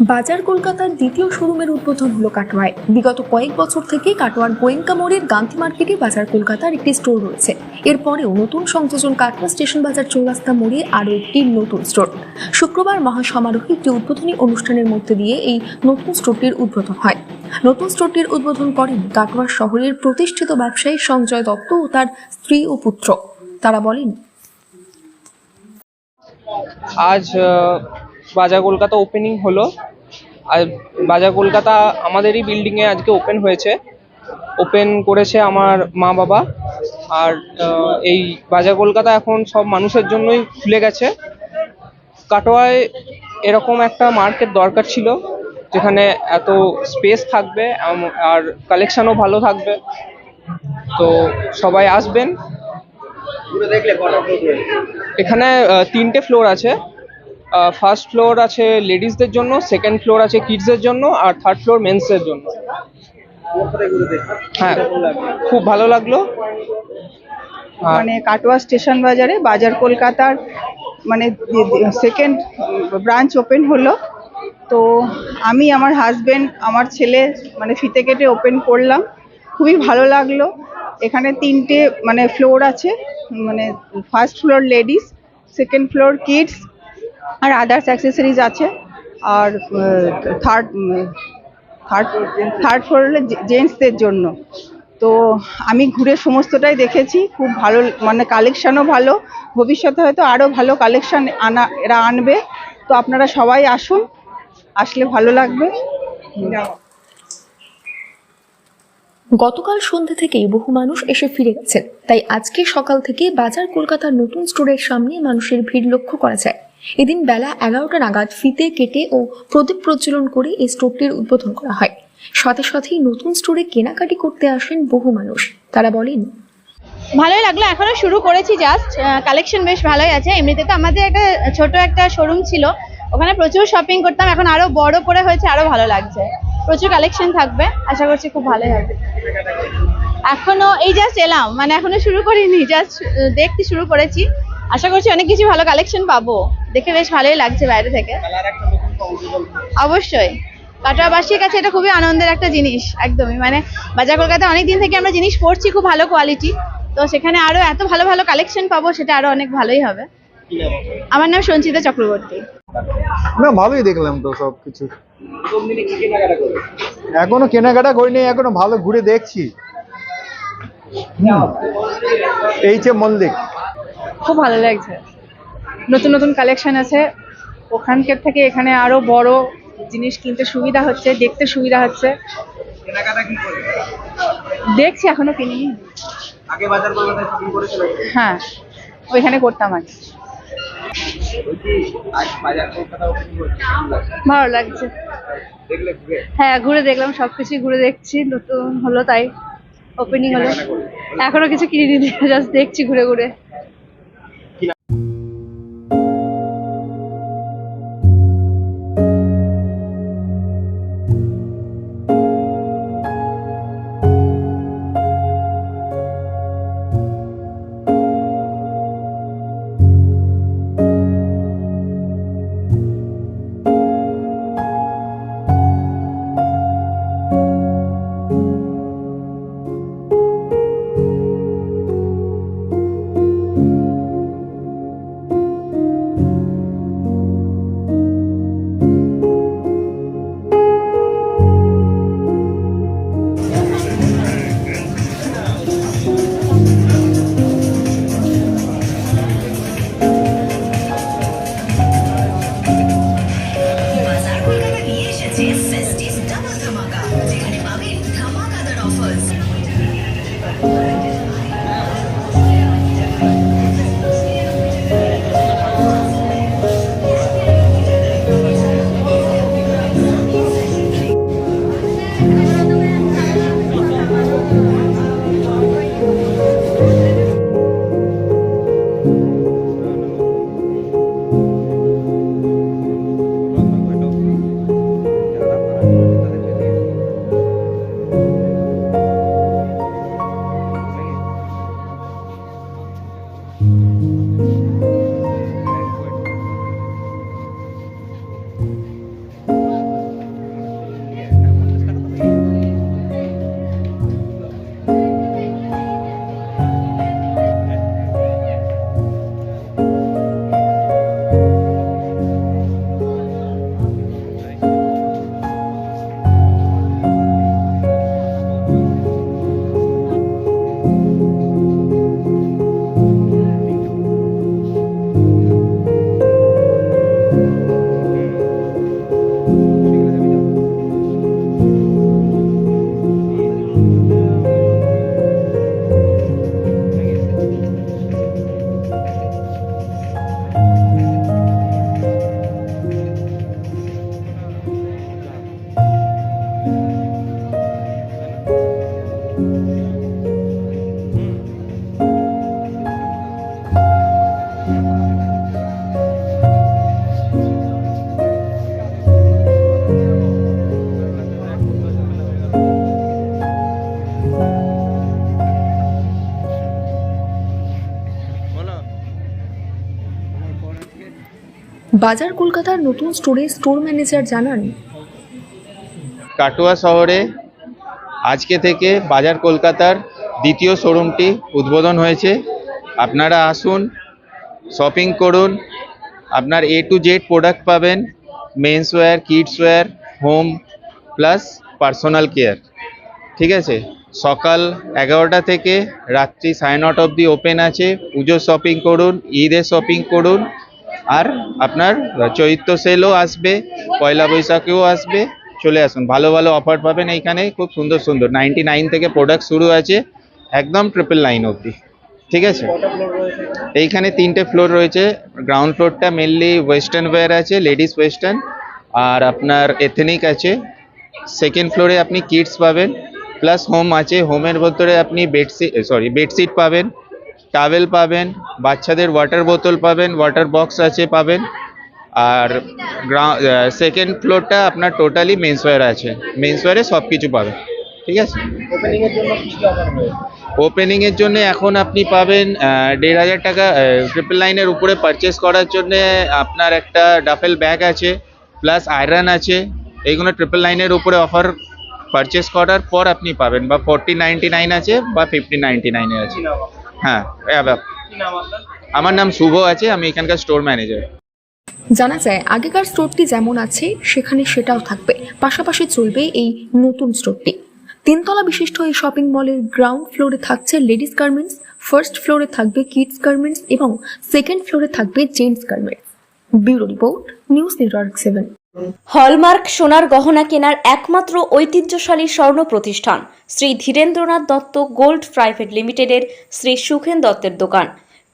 বাজার কলকাতার দ্বিতীয় শোরুমের উদ্বোধন হলো কাটোয়ায়। বিগত কয়েক বছর থেকে কাটোয়ার গোয়েঙ্কা মোড়ের গান্ধী মার্কেটে বাজার কলকাতার একটি স্টোর রয়েছে। এরপরেও নতুন সংযোজন কাটোয়া স্টেশন বাজার চৌরাস্তা মোড়ে আরও একটি নতুন স্টোর। শুক্রবার মহাসমারোহে একটি উদ্বোধনী অনুষ্ঠানের মধ্যে দিয়ে এই নতুন স্টোরটির উদ্বোধন হয়। নতুন স্টোরটির উদ্বোধন করেন কাটোয়া শহরের প্রতিষ্ঠিত ব্যবসায়ী সঞ্জয় দত্ত ও তার স্ত্রী ও পুত্র। তারা বলেন, আজ বাজার কলকাতা ওপেনিং হলো। আর বাজার কলকাতা আমাদেরই বিল্ডিংয়ে আজকে ওপেন হয়েছে। ওপেন করেছে আমার মা বাবা। আর এই বাজার কলকাতা এখন সব মানুষের জন্যই খুলে গেছে। কাটোয়ায় এরকম একটা মার্কেট দরকার ছিল, যেখানে এত স্পেস থাকবে আর কালেকশনও ভালো থাকবে। তো সবাই আসবেন। এখানে তিনটে ফ্লোর আছে। ফার্স্ট ফ্লোর আছে লেডিসদের জন্য সেকেন্ড ফ্লোর আছে কিডসদের জন্য, আর থার্ড ফ্লোর মেন্সের জন্য। হ্যাঁ খুব ভালো লাগল। মানে কাটোয়া স্টেশন বাজারে, বাজার কলকাতার মানে সেকেন্ড ব্রাঞ্চ ওপেন হলো। তো আমি, আমার হাজবেন্ড আমার ছেলে মানে ফিতে কেটে ওপেন করলাম। খুবই ভালো লাগল। এখানে তিনটে মানে ফ্লোর আছে মানে first floor ladies second floor kids আর আদার্স অ্যাক্সেসরিজ আছে। আর থার্ড থার্ড থার্ড ফ্লোর জেন্টসদের জন্য। তো আমি ঘুরে সমস্তটাই দেখেছি, খুব ভালো মানে কালেকশানও ভালো। ভবিষ্যতে হয়তো আরও ভালো কালেকশান আনা, এরা আনবে। তো আপনারা সবাই আসুন, আসলে ভালো লাগবে। গতকাল সন্ধ্যে থেকেই বহু মানুষ এসে ফিরে গেছেন। তাই আজকে সকাল থেকে বাজার কলকাতার নতুন স্টোরের সামনে মানুষের ভিড় লক্ষ্য করা যায়। এদিন বেলা এগারোটা নাগাদ ফিতে কেটে ও প্রদীপ প্রজ্বলন করে এই স্টোরটির উদ্বোধন করা হয়। সাথে সাথেই নতুন স্টোরে কেনাকাটি করতে আসেন বহু মানুষ। তারা বলেন, ভালোই লাগল, এখনও শুরু করেছি জাস্ট কালেকশন বেশ ভালোই আছে। এমনিতে তো আমাদের একটা ছোট একটা শোরুম ছিল। ওখানে প্রচুর শপিং করতাম, এখন আরও বড় করে হয়েছে, আরও ভালো লাগছে। প্রচুর কালেকশন থাকবে, আশা করছি খুব ভালোই হবে। এখনও, এই জাস্ট এলাম মানে এখনও শুরু করিনি জাস্ট দেখতে শুরু করেছি। আশা করছি অনেক কিছু ভালো কালেকশন পাবো। দেখে বেশ ভালোই লাগছে বাইরে থেকে। অবশ্যই। কাটোয়াবাসীর কাছে এটা খুবই আনন্দের একটা জিনিস, একদমই। মানে বাজার কলকাতায় অনেক দিন থেকে আমরা জিনিস পড়ছি, খুব ভালো কোয়ালিটি তো সেখানে আরও এত ভালো ভালো কালেকশন পাবো, সেটা আরও অনেক ভালোই হবে। আমার নাম সঞ্চিতা চক্রবর্তী। না, ভালোই দেখলাম তো সব কিছু এখনও কেনাকাটা করিনি, এখনও ভালো ঘুরে দেখছি। H A Mallick. খুব ভালো লাগছে। নতুন নতুন কালেকশন আছে। ওখানকার থেকে এখানে আরও বড় জিনিস কিনতে সুবিধা হচ্ছে দেখতে সুবিধা হচ্ছে। দেখছি এখনও কিনিনি। আগে বাজার কলকাতায় শপিং করেছিলেন হ্যাঁ ওইখানে করতাম আগে। হচ্ছে ভালো লাগছে। হ্যাঁ ঘুরে দেখলাম সবকিছু ঘুরে দেখছি নতুন হলো তাই ওপেনিং হলো। এখনও কিছু কিনিনি জাস্ট দেখছি ঘুরে ঘুরে। বাজার কলকাতার নতুন স্টোরে স্টোর ম্যানেজার জানান। কাটোয়া শহরে আজকে থেকে বাজার কলকাতার দ্বিতীয় শোরুমটি উদ্বোধন হয়েছে। আপনারা আসুন শপিং করুন। আপনার এ টু জেড প্রোডাক্ট পাবেন men's wear kids wear home plus personal care ঠিক আছে? সকাল এগারোটা থেকে রাত্রি সাড়ে নটা অবধি ওপেন আছে। পুজোর শপিং করুন ঈদের শপিং করুন। আর আপনার চৈত্র সেলও আসবে, পয়লা বৈশাখেও আসবে। চলে আসুন। ভালো ভালো অফার পাবেন এইখানে। খুব সুন্দর সুন্দর। নাইনটি নাইন থেকে প্রোডাক্ট শুরু আছে। একদম ট্রিপল নাইন অবধি। ঠিক আছে? এইখানে তিনটে ফ্লোর রয়েছে। গ্রাউন্ড ফ্লোরটা মেনলি ওয়েস্টার্ন ওয়্যার আছে লেডিস ওয়েস্টার্ন আর আপনার এথেনিক আছে। সেকেন্ড ফ্লোরে আপনি কিডস পাবেন। প্লাস হোম আছে। হোমের ভেতরে আপনি বেডশিট সরি বেডশিট পাবেন। টাওয়েল পাবেন। বাচ্চাদের ওয়াটার বোতল পাবেন। ওয়াটার বক্স আছে, পাবেন। আর সেকেন্ড ফ্লোরটা আপনার টোটালি মেন্সওয়্যার আছে। মেন্সওয়্যারে সব কিছু পাবে ঠিক আছে? ওপেনিংয়ের জন্য এখন আপনি পাবেন দেড় হাজার টাকা ট্রিপল লাইনের উপরে পারচেস করার জন্য আপনার একটা ডাফেল ব্যাগ আছে প্লাস আয়রন আছে। এইগুলো ট্রিপল লাইনের উপরে অফার পারচেস করার পর আপনি পাবেন। বা ফোরটি নাইনটি নাইন আছে বা ফিফটি নাইনটি নাইনে আছে? হ্যাঁ আমার নাম শুভ আছে আমি এখানকার স্টোর ম্যানেজার জানা যায়, আগেকার স্টোরটি যেমন আছে, সেখানে সেটাও থাকবে। পাশাপাশি চলবে এই নতুন স্টোরটি তিনতলা বিশিষ্ট এই শপিং মলের গ্রাউন্ড ফ্লোরে থাকছে লেডিস গার্মেন্টস ফার্স্ট ফ্লোরে থাকবে কিডস গার্মেন্টস এবং সেকেন্ড ফ্লোরে থাকবে gents garments bureau report, news network seven. Hallmark সোনার গহনা কেনার একমাত্র ঐতিহ্যশালী স্বর্ণ প্রতিষ্ঠান, শ্রী ধীরেন্দ্রনাথ দত্ত গোল্ড প্রাইভেট লিমিটেডের শ্রী সুখেন দত্তের দোকান।